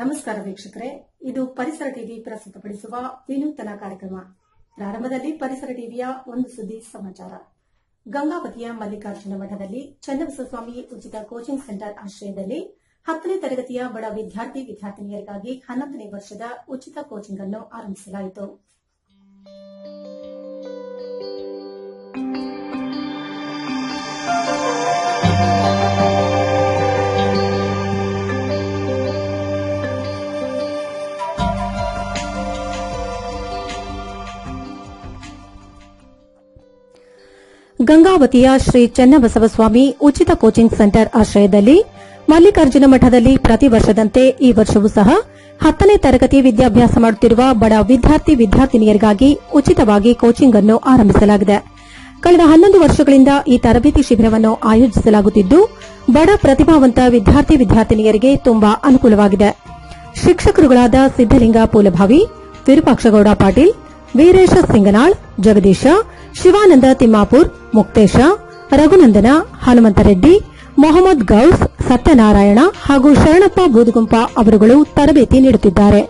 ನಮಸ್ಕಾರ ವೀಕ್ಷಕರೇ. ಇದು ಪರಿಸರ ಟಿವಿ ಪ್ರಸ್ತುತಪಡಿಸುವ ವಿನೂತನ ಕಾರ್ಯಕ್ರಮ. ಪ್ರಾರಂಭದಲ್ಲಿ ಪರಿಸರ ಟಿವಿಯ ಒಂದು ಸುದ್ದಿ ಸಮಾಚಾರ. ಗಂಗಾವತಿಯ ಮಲ್ಲಿಕಾರ್ಜುನ ಮಠದಲ್ಲಿ ಚನ್ನಬಸವಸ್ವಾಮಿ ಉಚಿತ ಕೋಚಿಂಗ್ ಸೆಂಟರ್ ಆಶ್ರಯದಲ್ಲಿ ಹತ್ತನೇ ತರಗತಿಯ ಬಡ ವಿದ್ಯಾರ್ಥಿ ವಿದ್ಯಾರ್ಥಿನಿಯರಿಗಾಗಿ ಹನ್ನೊಂದನೇ ವರ್ಷದ ಉಚಿತ ಕೋಚಿಂಗ್ ಅನ್ನು ಆರಂಭಿಸಲಾಯಿತು. ಗಂಗಾವತಿಯ ಶ್ರೀ ಚನ್ನಬಸವಸ್ವಾಮಿ ಉಚಿತ ಕೋಚಿಂಗ್ ಸೆಂಟರ್ ಆಶ್ರಯದಲ್ಲಿ ಮಲ್ಲಿಕಾರ್ಜುನ ಮಠದಲ್ಲಿ ಪ್ರತಿ ವರ್ಷದಂತೆ ಈ ವರ್ಷವೂ ಸಹ ಹತ್ತನೇ ತರಗತಿ ವಿದ್ಯಾಭ್ಯಾಸ ಮಾಡುತ್ತಿರುವ ಬಡ ವಿದ್ಯಾರ್ಥಿ ವಿದ್ಯಾರ್ಥಿನಿಯರಿಗಾಗಿ ಉಚಿತವಾಗಿ ಕೋಚಿಂಗ್ ಅನ್ನು ಆರಂಭಿಸಲಾಗಿದೆ. ಕಳೆದ ಹನ್ನೊಂದು ವರ್ಷಗಳಿಂದ ಈ ತರಬೇತಿ ಶಿಬಿರವನ್ನು ಆಯೋಜಿಸಲಾಗುತ್ತಿದ್ದು, ಬಡ ಪ್ರತಿಭಾವಂತ ವಿದ್ಯಾರ್ಥಿ ವಿದ್ಯಾರ್ಥಿನಿಯರಿಗೆ ತುಂಬಾ ಅನುಕೂಲವಾಗಿದೆ. ಶಿಕ್ಷಕರುಗಳಾದ ಸಿದ್ದಲಿಂಗ ಪೂಲಭಾವಿ, ವಿರೂಪಾಕ್ಷಗೌಡ ಪಾಟೀಲ್ ವೀರೇಶ ಸಿಂಗನಾಳ್, ಜಗದೀಶ, ಶಿವಾನಂದ ತಿಮ್ಮಾಪುರ್, ಮುಕ್ತೇಶ, ರಘುನಂದನ, ಹನುಮಂತರೆಡ್ಡಿ, ಮೊಹಮ್ಮದ್ ಗೌಸ್, ಸತ್ಯನಾರಾಯಣ ಹಾಗೂ ಶರಣಪ್ಪ ಬೂದುಗುಂಪ ಅವರುಗಳು ತರಬೇತಿ ನೀಡುತ್ತಿದ್ದಾರೆ.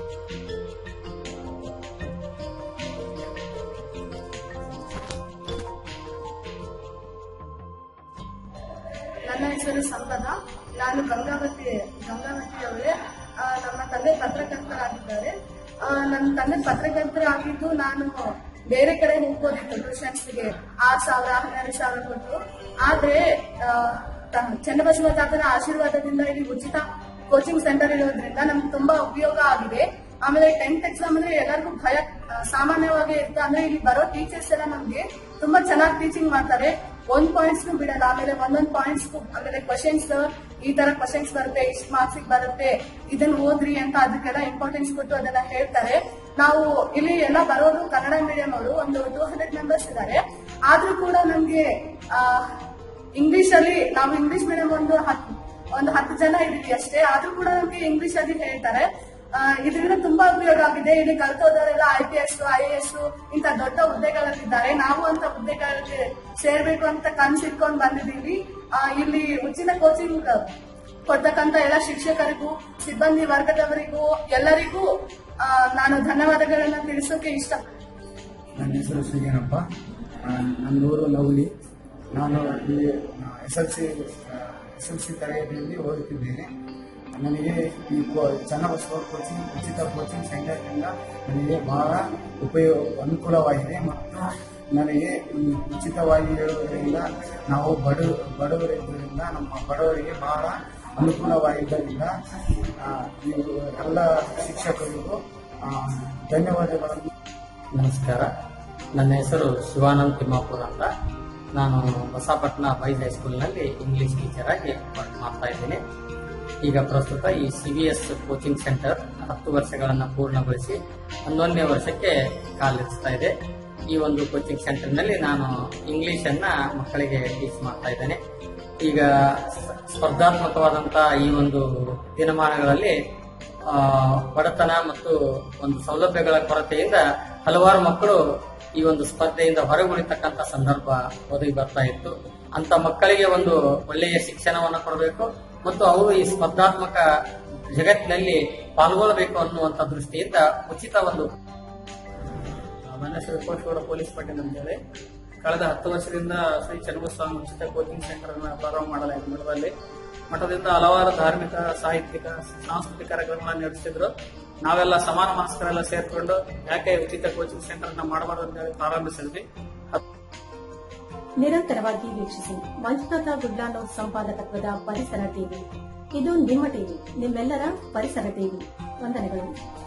ನಾನು ಗಂಗಾವತಿ ಗಂಗಾವತಿ ಅವರೇ ನಮ್ಮ ತಂದೆ ಪತ್ರಕರ್ತರಾಗಿದ್ದಾರೆ. ನನ್ನ ತಂದೆ ಪತ್ರಕರ್ತರಾಗಿದ್ದು ನಾನು ಬೇರೆ ಕಡೆ ಹೋಗ್ಬೋದಿತ್ತು ಟ್ಯೂಷನ್ಸ್ಗೆ ಆರು ಸಾವಿರ, ಹನ್ನೆರಡು ಸಾವಿರ ಕೊಟ್ಟು ಆದ್ರೆ ಚನ್ನಬಸವ ತಾತನ ಆಶೀರ್ವಾದದಿಂದ ಇಲ್ಲಿ ಉಚಿತ ಕೋಚಿಂಗ್ ಸೆಂಟರ್ ಇರೋದ್ರಿಂದ ನಮ್ಗೆ ತುಂಬಾ ಉಪಯೋಗ ಆಗಿದೆ. ಆಮೇಲೆ ಟೆಂತ್ ಎಕ್ಸಾಮ್ ಅಂದ್ರೆ ಎಲ್ಲರಿಗೂ ಭಯ ಸಾಮಾನ್ಯವಾಗಿ ಇರುತ್ತೆ ಅಂದ್ರೆ ಇಲ್ಲಿ ಬರೋ ಟೀಚರ್ಸ್ ಎಲ್ಲ ನಮ್ಗೆ ತುಂಬಾ ಚೆನ್ನಾಗಿ ಟೀಚಿಂಗ್ ಮಾಡ್ತಾರೆ. ಒಂದ್ ಪಾಯಿಂಟ್ಸ್ ಬಿಡಲ್ಲ, ಆಮೇಲೆ ಒಂದೊಂದ್ ಪಾಯಿಂಟ್ಸ್ ಆಮೇಲೆ ಕ್ವಶನ್ಸ್ ಈ ತರ ಕ್ವಶನ್ಸ್ ಬರುತ್ತೆ ಇಷ್ಟು ಮಾರ್ಕ್ಸ್ ಬರುತ್ತೆ, ಇದನ್ನ ಓದ್ರಿ ಅಂತ ಅದಕ್ಕೆಲ್ಲ ಇಂಪಾರ್ಟೆನ್ಸ್ ಕೊಟ್ಟು ಅದನ್ನ ಹೇಳ್ತಾರೆ. ನಾವು ಇಲ್ಲಿ ಎಲ್ಲ ಬರೋರು ಕನ್ನಡ ಮೀಡಿಯಂ ಅವರು, ಒಂದು ಟೂ ಹಂಡ್ರೆಡ್ ಮೆಂಬರ್ಸ್ ಇದ್ದಾರೆ ಆದ್ರೂ ಕೂಡ ನಮ್ಗೆ ಇಂಗ್ಲಿಷ್ ಅಲ್ಲಿ ನಾವು ಇಂಗ್ಲಿಷ್ ಮೀಡಿಯಂ ಒಂದು ಹತ್ತು ಒಂದು ಹತ್ತು ಜನ ಇದೀವಿ ಅಷ್ಟೇ. ಆದ್ರೂ ಕೂಡ ನಮ್ಗೆ ಇಂಗ್ಲಿಷ್ ಅಲ್ಲಿ ಹೇಳ್ತಾರೆ. ಇದರಿಂದ ತುಂಬಾ ಉಪಯೋಗ ಆಗಿದೆ. ಇಲ್ಲಿ ಕಲ್ತೋದವರೆಲ್ಲ I P S I S ಇಂತ ದೊಡ್ಡ ಹುದ್ದೆಗಳಲ್ಲಿದ್ದಾರೆ. ನಾವು ಅಂತ ಹುದ್ದೆಗಳಿಗೆ ಸೇರ್ಬೇಕು ಅಂತ ಕನ್ಸಿಟ್ಕೊಂಡು ಬಂದಿದ್ದೀವಿ. ಆ, ಇಲ್ಲಿ ಉಚಿತ ಕೋಚಿಂಗ್ ಕೊಡ್ತಕ್ಕಂತ ಎಲ್ಲ ಶಿಕ್ಷಕರಿಗೂ ಸಿಬ್ಬಂದಿ ವರ್ಗದವರಿಗೂ ಎಲ್ಲರಿಗೂ ನಾನು ಧನ್ಯವಾದಗಳನ್ನ ತಿಳಿಸೋಕೆ ಇಷ್ಟ. ನನ್ನ ಹೆಸರು ಶ್ರೀಗಣಪ್ಪ ಆ, ನನ್ನೂರು ಲವ್ಲಿ ನಾನು ಇಲ್ಲಿ S L C S L C ತರಗತಿಯಲ್ಲಿ ಓದುತ್ತಿದ್ದೇನೆ. ನನಗೆ ಈ ಕೋ ಚನ್ನಬಸವ ಕೋಚಿಂಗ್ ಉಚಿತ ಕೋಚಿಂಗ್ ಸೆಂಟರ್ನಿಂದ ನನಗೆ ಬಹಳ ಉಪಯೋಗ ಅನುಕೂಲವಾಗಿದೆ ಮತ್ತು ನನಗೆ ಉಚಿತವಾಗಿ ಹೇಳುವುದರಿಂದ ನಾವು ಬಡ ಬಡವರಿದ್ದರಿಂದ ನಮ್ಮ ಬಡವರಿಗೆ ಬಹಳ ಅನುಕೂಲವಾಗಿದ್ದರಿಂದ ಎಲ್ಲ ಶಿಕ್ಷಕರಿಗೂ ಧನ್ಯವಾದಗಳನ್ನು. ನಮಸ್ಕಾರ. ನನ್ನ ಹೆಸರು ಶಿವಾನಂದ್ ತಿಮ್ಮಾಪುರ ಅಂತ. ನಾನು ಹೊಸಪಟ್ಟಣ ಬಾಯ್ಸ್ ಹೈಸ್ಕೂಲ್ನಲ್ಲಿ ಇಂಗ್ಲಿಷ್ ಟೀಚರ್ ಆಗಿ ವರ್ಕ್ ಮಾಡ್ತಾ ಇದ್ದೀನಿ. ಈಗ ಪ್ರಸ್ತುತ ಈ C B S coaching centre ಹತ್ತು ವರ್ಷಗಳನ್ನು ಪೂರ್ಣಗೊಳಿಸಿ ಹನ್ನೊಂದನೇ ವರ್ಷಕ್ಕೆ ಕಾಲಿರಿಸ್ತಾ ಇದೆ. ಈ ಒಂದು ಕೋಚಿಂಗ್ ಸೆಂಟರ್ನಲ್ಲಿ ನಾನು ಇಂಗ್ಲಿಷನ್ನ ಮಕ್ಕಳಿಗೆ ಟೀಚ್ ಮಾಡ್ತಾ ಇದ್ದೇನೆ. ಈಗ ಸ್ಪರ್ಧಾತ್ಮಕವಾದಂಥ ಈ ಒಂದು ದಿನಮಾನಗಳಲ್ಲಿ ಬಡತನ ಮತ್ತು ಒಂದು ಸೌಲಭ್ಯಗಳ ಕೊರತೆಯಿಂದ ಹಲವಾರು ಮಕ್ಕಳು ಈ ಒಂದು ಸ್ಪರ್ಧೆಯಿಂದ ಹೊರಗುಳಿತಕ್ಕಂತ ಸಂದರ್ಭ ಒದಗಿ ಬರ್ತಾ ಇತ್ತು. ಅಂತ ಮಕ್ಕಳಿಗೆ ಒಂದು ಒಳ್ಳೆಯ ಶಿಕ್ಷಣವನ್ನು ಕೊಡಬೇಕು. ಮತ್ತು ಅವರು ಈ ಸ್ಪರ್ಧಾತ್ಮಕ ಜಗತ್ತಿನಲ್ಲಿ ಪಾಲ್ಗೊಳ್ಳಬೇಕು ಅನ್ನುವಂತ ದೃಷ್ಟಿಯಿಂದ ಉಚಿತ ಒಂದು ಹೆಸರು ಕೋಟಗೌಡ ಪೊಲೀಸ್ ಪಟ್ಟಿ ಅಂತೇಳಿ ಕಳೆದ ಹತ್ತು ವರ್ಷದಿಂದ ಶ್ರೀ ಚನ್ನಸ್ವಾಮಿ ಉಚಿತ ಕೋಚಿಂಗ್ ಸೆಂಟರ್ ಅನ್ನು ಪ್ರಾರಂಭ ಮಾಡಲಾಯಿತು. ಮಠದಲ್ಲಿ ಮಠದಿಂದ ಹಲವಾರು ಧಾರ್ಮಿಕ, ಸಾಹಿತ್ಯಿಕ, ಸಾಂಸ್ಕೃತಿಕ ಕಾರ್ಯಕ್ರಮಗಳನ್ನು ನಡೆಸಿದ್ರು ನಾವೆಲ್ಲ ಸಮಾನ ಮನಸ್ಕರೆಲ್ಲ ಸೇರ್ಕೊಂಡು ಯಾಕೆ ಉಚಿತ ಕೋಚಿಂಗ್ ಸೆಂಟರ್ ಮಾಡಬಾರ್ದು ಅಂತ ಹೇಳಿ ಪ್ರಾರಂಭಿಸಿದ್ವಿ. ನಿರಂತರವಾಗಿ ವೀಕ್ಷಿಸಿ. ಮಂಜುನಾಥ ಗುಡ್ಲಾನೋ ಸಂಪಾದಕತ್ವದ ಪರಿಸರ ಟಿವಿ. ಇದು ನಿಮ್ಮ ಟಿವಿ. ನಿಮ್ಮೆಲ್ಲರ ಪರಿಸರ ಟಿವಿ. ವಂದನೆಗಳು.